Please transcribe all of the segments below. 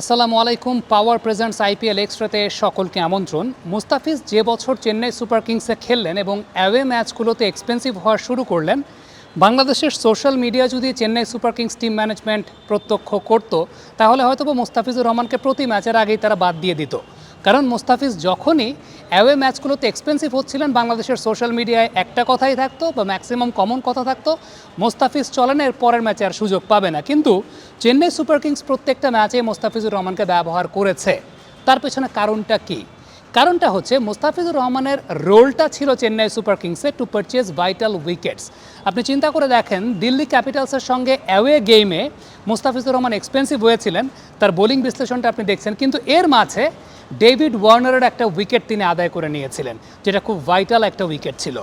আসসালামু আলাইকুম, পাওয়ার presents IPL এক্সট্রাতে সকলকে আমন্ত্রণ। মুস্তাফিজ যে বছর চেন্নাই সুপার কিংসে খেললেন এবং অ্যাওয়ে ম্যাচগুলোতে এক্সপেন্সিভ হওয়া শুরু করলেন, বাংলাদেশের সোশ্যাল মিডিয়া যদি Chennai Super Kings team management প্রত্যক্ষ করত, তাহলে হয়তো মুস্তাফিজুর রহমানকে প্রতি ম্যাচের আগেই তারা বাদ দিয়ে দিত। কারণ মোস্তাফিজ যখনই অ্যাওয়ে ম্যাচগুলোতে এক্সপেন্সিভ হচ্ছিলেন বাংলাদেশের সোশ্যাল মিডিয়ায় একটা কথাই থাকতো বা ম্যাক্সিমাম কমন কথা থাকতো, মোস্তাফিজ চলেন এর পরের ম্যাচে আর সুযোগ পাবে না। কিন্তু চেন্নাই সুপার কিংস প্রত্যেকটা ম্যাচে মোস্তাফিজুর রহমানকে ব্যবহার করেছে। তার পেছনে কারণটা কি? কারণটা হচ্ছে মোস্তাফিজুর রহমানের রোলটা ছিল চেন্নাই সুপার কিংসে টু পারচেজ ভাইটাল উইকেটস আপনি চিন্তা করে দেখেন, দিল্লি ক্যাপিটালসের সঙ্গে অ্যাওয়ে গেমে মোস্তাফিজুর রহমান এক্সপেন্সিভ হয়েছিলেন, তার বোলিং বিশ্লেষণটা আপনি দেখছেন, কিন্তু এর মাঝে ডেভিড ওয়ার্নারের একটা উইকেট তিনি আদায় করে নিয়েছিলেন, যেটা খুব ভাইটাল একটা উইকেট ছিল।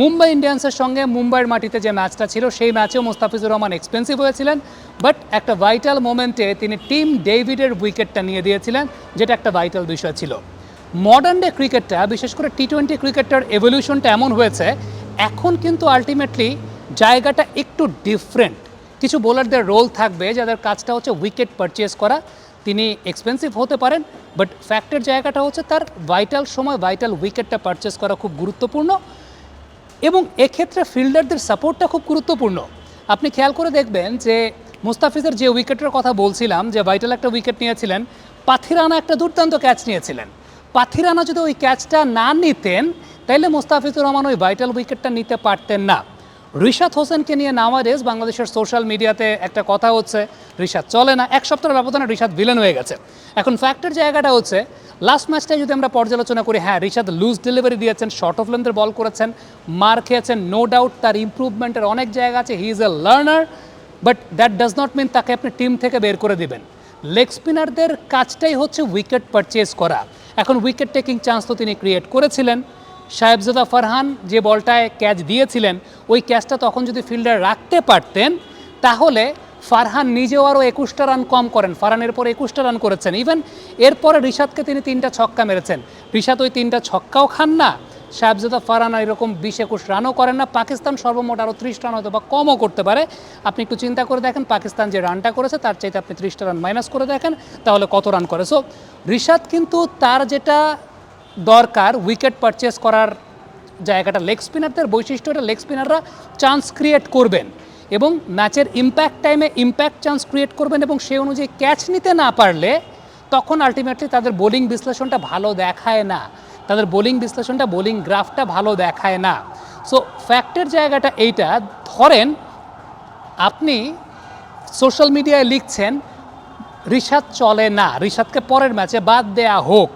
মুম্বাই ইন্ডিয়ান্সের সঙ্গে মুম্বাইয়ের মাটিতে যে ম্যাচটা ছিল, সেই ম্যাচেও মোস্তাফিজুর রহমান এক্সপেন্সিভ হয়েছিলেন বাট একটা ভাইটাল মোমেন্টে তিনি টিম ডেভিডের উইকেটটা নিয়ে দিয়েছিলেন, যেটা একটা ভাইটাল বিষয় ছিল। মডার্ন ডে ক্রিকেটটা বিশেষ করে টি টোয়েন্টি ক্রিকেটটার এভলিউশনটা এমন হয়েছে, এখন কিন্তু আলটিমেটলি জায়গাটা একটু ডিফারেন্ট কিছু বোলারদের রোল থাকবে, যাদের কাজটা হচ্ছে উইকেট পারচেস করা। তিনি এক্সপেন্সিভ হতে পারেন বাট ফ্যাক্টের জায়গাটা হচ্ছে তার ভাইটাল সময় ভাইটাল উইকেটটা পারচেস করা খুব গুরুত্বপূর্ণ। এবং এক্ষেত্রে ফিল্ডারদের সাপোর্টটা খুব গুরুত্বপূর্ণ। আপনি খেয়াল করে দেখবেন যে মুস্তাফিজের যে উইকেটের কথা বলছিলাম, যে ভাইটাল একটা উইকেট নিয়েছিলেন, পাথিরানা একটা দুর্দান্ত ক্যাচ নিয়েছিলেন। পাথিরানা যদি ওই ক্যাচটা না নিতেন, তাইলে মুস্তাফিজুর রহমান ওই ভাইটাল উইকেটটা নিতে পারতেন না। রিশাদ হোসেনকে নিয়ে নামারেজ বাংলাদেশের সোশ্যাল মিডিয়াতে একটা কথা হচ্ছে, রিশাদ চলে না। এক সপ্তাহের ব্যবধানে রিশাদ ভিলেন হয়ে গেছে। এখন ফ্যাক্টের জায়গাটা হচ্ছে লাস্ট ম্যাচটাই যদি আমরা পর্যালোচনা করি হ্যাঁ রিশাদ লুজ ডেলিভারি দিয়েছেন শর্ট অফ লেন্থের বল করেছেন, মার খেয়েছেন নো ডাউট তার ইম্প্রুভমেন্টের অনেক জায়গা আছে he is a learner but that does not mean তাকে আপনি টিম থেকে বের করে দিবেন। লেগ স্পিনারদের কাজটাই হচ্ছে উইকেট পারচেজ করা। এখন উইকেট টেকিং চান্স তো তিনি ক্রিয়েট করেছিলেন। সাহেবজাদা ফারহান যে বলটায় ক্যাচ দিয়েছিলেন, ওই ক্যাচটা তখন যদি ফিল্ডার রাখতে পারতেন, তাহলে ফারহান নিজেও আরও একুশটা রান কম করেন। ফারহানের পরে একুশটা রান করেছেন। ইভেন এরপরে রিশাদকে তিনি তিনটা ছক্কা মেরেছেন। রিশাদ ওই তিনটা ছক্কাও খান না সাহেবজাদা ফারহান এরকম বিশ একুশ রানও করেন না। পাকিস্তান সর্বমোট আরও ত্রিশ রান হয়তো বা কমও করতে পারে। আপনি একটু চিন্তা করে দেখেন, পাকিস্তান যে রানটা করেছে তার চাইতে আপনি ত্রিশটা রান মাইনাস করে দেখেন, তাহলে কত রান করে। সো রিশাদ কিন্তু তার যেটা দরকার উইকেট পারচেস করার জায়গাটা লেগ স্পিনারদের বৈশিষ্ট্যটা লেগ স্পিনাররা চান্স ক্রিয়েট করবেন এবং ম্যাচের ইম্প্যাক্ট টাইমে ইম্প্যাক্ট চান্স ক্রিয়েট করবেন এবং সেই অনুযায়ী ক্যাচ নিতে না পারলে তখন আলটিমেটলি তাদের বোলিং বিশ্লেষণটা ভালো দেখায় না। তাদের বোলিং বিশ্লেষণটা, বোলিং গ্রাফটা ভালো দেখায় না। সো ফ্যাক্টের জায়গাটা এইটা। ধরেন, আপনি সোশ্যাল মিডিয়ায় লিখছেন, রিশাদ চলে না, রিশাদকে পরের ম্যাচে বাদ দেয়া হোক।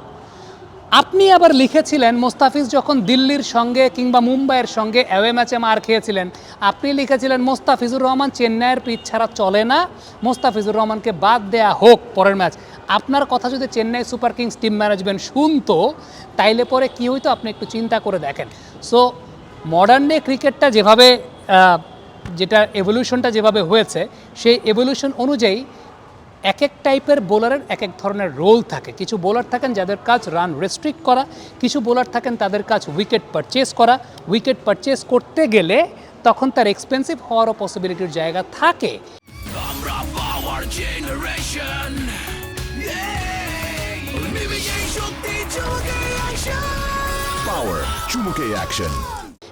আপনি আবার লিখেছিলেন, মোস্তাফিজ যখন দিল্লির সঙ্গে কিংবা মুম্বাইয়ের সঙ্গে অ্যাওয়ে ম্যাচে মার খেয়েছিলেন, আপনি লিখেছিলেন, মোস্তাফিজুর রহমান চেন্নাইয়ের পিচ ছাড়া চলে না, মোস্তাফিজুর রহমানকে বাদ দেয়া হোক পরের ম্যাচ আপনার কথা যদি Chennai Super Kings team management শুনতো, তাইলে পরে কী হইতো? আপনি একটু চিন্তা করে দেখেন। সো মডার্ন ডে ক্রিকেটটা যেভাবে যেটা এভলিউশনটা যেভাবে হয়েছে, সেই এভলিউশন অনুযায়ী এক এক টাইপের বোলারের এক এক ধরনের রোল থাকে। কিছু বোলার থাকেন যাদের কাজ রান রেস্ট্রিক্ট করা, কিছু বোলার থাকেন তাদের কাজ উইকেট পারচেস করা। উইকেট পারচেস করতে গেলে তখন তার এক্সপেন্সিভ হওয়ারও পসিবিলিটির জায়গা থাকে। আমরা পাওয়ার জেনারেশন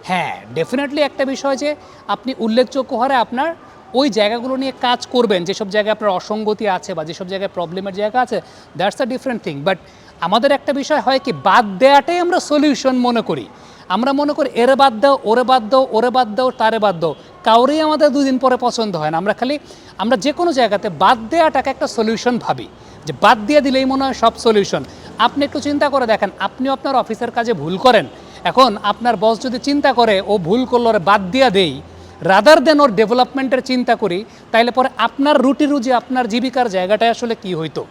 হ্যাঁ ডেফিনেটলি একটা বিষয় যে আপনি উল্লেখযোগ্য হারে আপনার ওই জায়গাগুলো নিয়ে কাজ করবেন, যেসব জায়গায় আপনার অসঙ্গতি আছে বা যেসব জায়গায় প্রবলেমের জায়গা আছে that's a different thing but আমাদের একটা বিষয় হয় কি, বাদ দেওয়াটাই আমরা সলিউশন মনে করি। আমরা মনে করি এরে বাদ দাও, ওরে বাদ দাও, ওরে বাদ দাও, তারে বাদ দাও। কাউরেই আমাদের দুদিন পরে পছন্দ হয় না। আমরা খালি, আমরা যে কোনো জায়গাতে বাদ দেওয়াটাকে একটা সলিউশন ভাবি। যে বাদ দিয়ে দিলেই মনে হয় সব সলিউশন আপনি একটু চিন্তা করে দেখেন, আপনিও আপনার অফিসের কাজে ভুল করেন। এখন আপনার বস যদি চিন্তা করে, ও ভুল করল বাদ দিয়া দেই। রাদার দেন ওর ডেভেলপমেন্টের চিন্তা করি, তাইলে পরে আপনার রুটি রুজি, আপনার জীবিকার জায়গাটায় আসলে কি হইতো?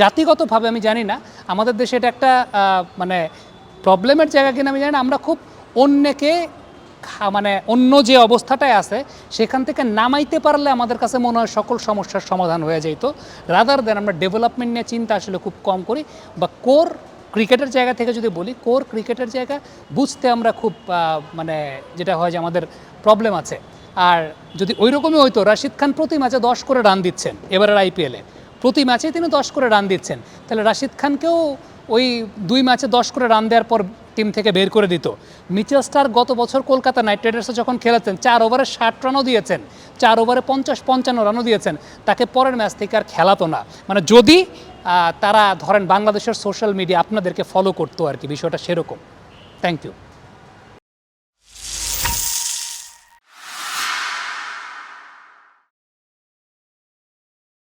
জাতিগতভাবে আমি জানি না। আমাদের দেশে এটা একটা মানে প্রবলেমের জায়গা কিনা আমি জানি আমরা খুব অন্যকে মানে অন্য যে অবস্থাটায় আছে, সেখান থেকে নামাইতে পারলে আমাদের কাছে মনে হয় সকল সমস্যার সমাধান হয়ে যেত রাদার দেন আমরা ডেভেলপমেন্ট নিয়ে চিন্তা আসলে খুব কম করি, বা কোর ক্রিকেটের জায়গা থেকে যদি বলি কোর ক্রিকেটের জায়গা বুঝতে আমরা খুব মানে যেটা হয় যে আমাদের প্রবলেম আছে। আর যদি ওই রকমই হইতো, রাশিদ খান প্রতি ম্যাচে দশ করে রান দিচ্ছেন, এবারের আইপিএলে প্রতি ম্যাচেই তিনি দশ করে রান দিচ্ছেন। তাহলে রাশিদ খানকেও ওই দুই ম্যাচে দশ করে রান দেওয়ার পর টিম থেকে বের করে দিত। মিচেল স্টার গত বছর কলকাতা নাইট রাইডার্সে যখন খেলেছেন, চার ওভারে ষাট রানও দিয়েছেন, চার ওভারে পঞ্চাশ পঞ্চান্ন রানও দিয়েছেন, তাকে পরের ম্যাচ থেকে আর খেলাতো না। মানে যদি তারা ধরেন বাংলাদেশের সোশ্যাল মিডিয়া আপনাদেরকে ফলো করতো আর কি, বিষয়টা সেরকম। Thank you